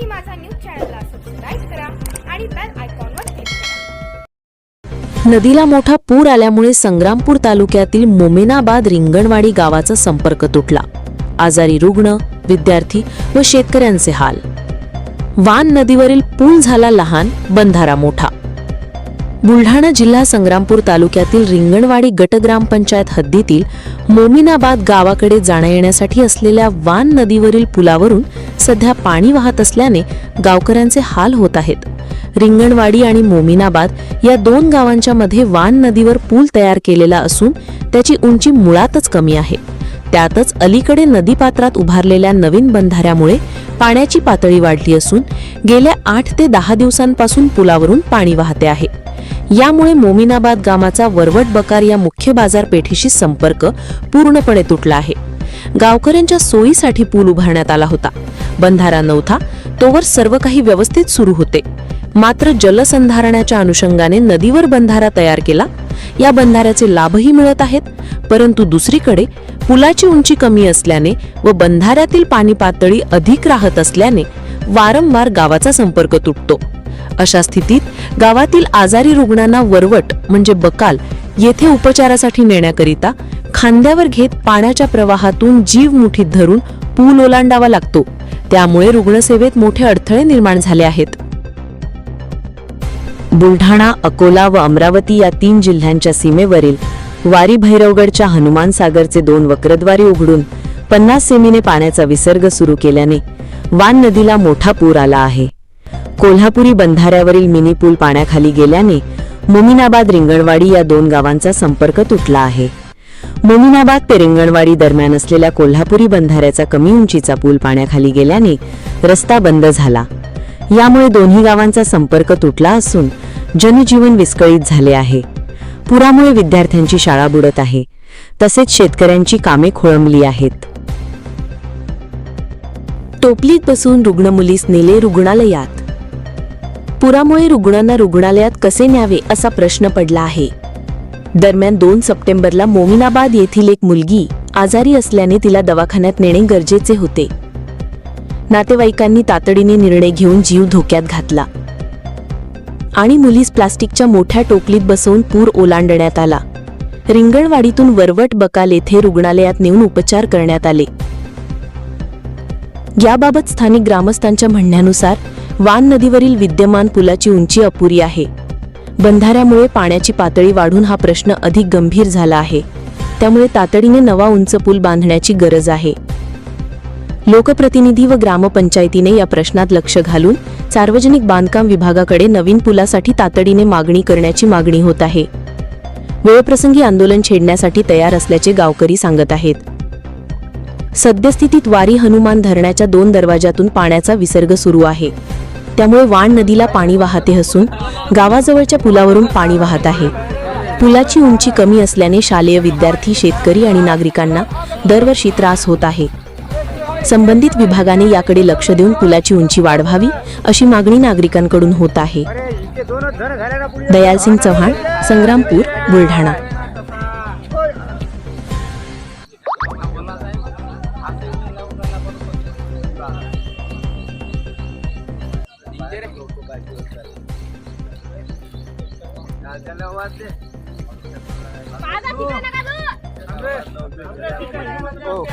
मराठी माझा न्यूज चॅनलला सबस्क्राईब करा आणि बेल आयकॉनवर क्लिक करा. नदीला मोठा पूर आल्यामुळे संग्रामपूर तालुक्यातील मोमेनाबाद रिंगणवाडी गावाचा संपर्क तुटला. आजारी रुग्ण विद्यार्थी व शेतकऱ्यांचे हाल. वान नदीवरील पूल झाला लहान बंधारा मोठा. बुलढाणा जिल्हा संग्रामपूर तालुक्यातील रिंगणवाडी गट ग्रामपंचायत हद्दीतील मोमिनाबाद गावाकडे जाण्या येण्यासाठी असलेल्या वान नदीवरील पुलावरून सध्या पाणी वाहत असल्याने गावकऱ्यांचे हाल होत आहेत. रिंगणवाडी आणि मोमिनाबाद या दोन गावांच्या मध्ये वान नदीवर पूल तयार केलेला असून त्याची उंची मुळातच कमी आहे. त्यातच अलीकडे नदीपात्रात उभारलेल्या नवीन बंधाऱ्यामुळे पाण्याची पातळी वाढली असून गेल्या आठ ते दहा दिवसांपासून पुलावरून पाणी वाहते आहे. यामुळे मोमिनाबाद गावाचा वरवट बकार या मुख्य बाजारपेठेशी संपर्क पूर्णपणे तुटला आहे. गावकऱ्यांच्या सोयीसाठी पूल उभारण्यात आला होता. बंधारा नव्हता तोवर सर्व काही व्यवस्थित सुरू होते. मात्र जलसंधारणाच्या अनुषंगाने नदीवर बंधारा तयार केला या बंधाऱ्याचे लाभही मिळत आहेत. परंतु दुसरीकडे पुलाची उंची कमी असल्याने व बंधाऱ्यातील पाणी पातळी अधिक राहत असल्याने वारंवार गावाचा संपर्क तुटतो. अशा स्थितीत गावातील आजारी रुग्णांना वरवट म्हणजे बकाल येथे उपचारासाठी नेण्याकरिता खांद्यावर घेत पाण्याच्या प्रवाहातून जीव मुठीत धरून पूल ओलांडावा लागतो. त्यामुळे रुग्णसेवेत मोठे अडथळे निर्माण झाले आहेत. बुलढाणा अकोला व अमरावती या तीन जिल्ह्यांच्या सीमेवरील वारी भैरवगडच्या हनुमान सागरचे दोन वक्रद्वारे उघडून पन्नास सेमीने पाण्याचा विसर्ग सुरू केल्याने वान नदीला मोठा पूर आला आहे. कोल्हापुरी बंधाऱ्यावरील मिनी पूल पाण्याखाली गेल्याने मोमिनाबाद रिंगणवाडी या दोन गावांचा संपर्क तुटला आहे. मोमिनाबाद ते रिंगणवाडी दरम्यान असलेल्या कोल्हापुरी बंधाऱ्याचा कमी उंचीचा पूल पाण्याखाली गेल्याने रस्ता बंद झाला. यामुळे दोन्ही गावांचा संपर्क तुटला असून जनजीवन विस्कळीत झाले आहे. पुरामुळे विद्यार्थ्यांची शाळा बुडत आहे. तसेच शेतकऱ्यांची कामे खोळंबली आहेत. टोपलीत बसून रुग्ण मुलीस नेले रुग्णालयात. पुरामुळे रुग्णांना रुग्णालयात कसे न्यावे असा प्रश्न पडला आहे. दरम्यान दोन सप्टेंबरला मोमिनाबाद येथील एक मुलगी आजारी असल्याने तिला दवाखान्यात नेणे गरजेचे होते. नातेवाईकांनी तातडीने निर्णय घेऊन जीव धोक्यात घातला. आणि मुलीस प्लास्टिकच्या मोठ्या टोपलीत बसवून पूर ओलांडण्यात आला. रिंगणवाडीतून वरवट बकाल येथे रुग्णालयात नेऊन उपचार करण्यात आले. याबाबत स्थानिक ग्रामस्थांच्या म्हणण्यानुसार वान नदीवरील विद्यमान पुलाची उंची अपुरी आहे. बंधाऱ्यामुळे पाण्याची पातळी वाढून हा प्रश्न अधिक गंभीर झाला आहे. त्यामुळे तातडीने नवा उंच पूल बांधण्याची गरज आहे. लोकप्रतिनिधी व ग्रामपंचायतीने या प्रश्नात लक्ष घालून सार्वजनिक बांधकाम विभागाकडे नवीन पुलासाठी तातडीने मागणी करण्याची मागणी होत आहे. वेळप्रसंगी आंदोलन छेडण्यासाठी तयार असल्याचे गावकरी सांगत आहेत. सद्यस्थितीत वारी हनुमान धरणाच्या दोन दरवाजातून पाण्याचा विसर्ग सुरू आहे. त्यामुळे वाण नदीला पाणी वाहते असून गावाजवळच्या पुलावरून पाणी वाहत आहे. पुलाची उंची कमी असल्याने शालेय विद्यार्थी शेतकरी आणि नागरिकांना दरवर्षी त्रास होत आहे. संबंधित विभागाने याकडे लक्ष देऊन पुलाची उंची वाढवावी अशी मागणी नागरिकांकडून होत आहे. दयालसिंग चव्हाण संग्रामपूर बुलढाणा. माझा ठिकाणा का तू? हो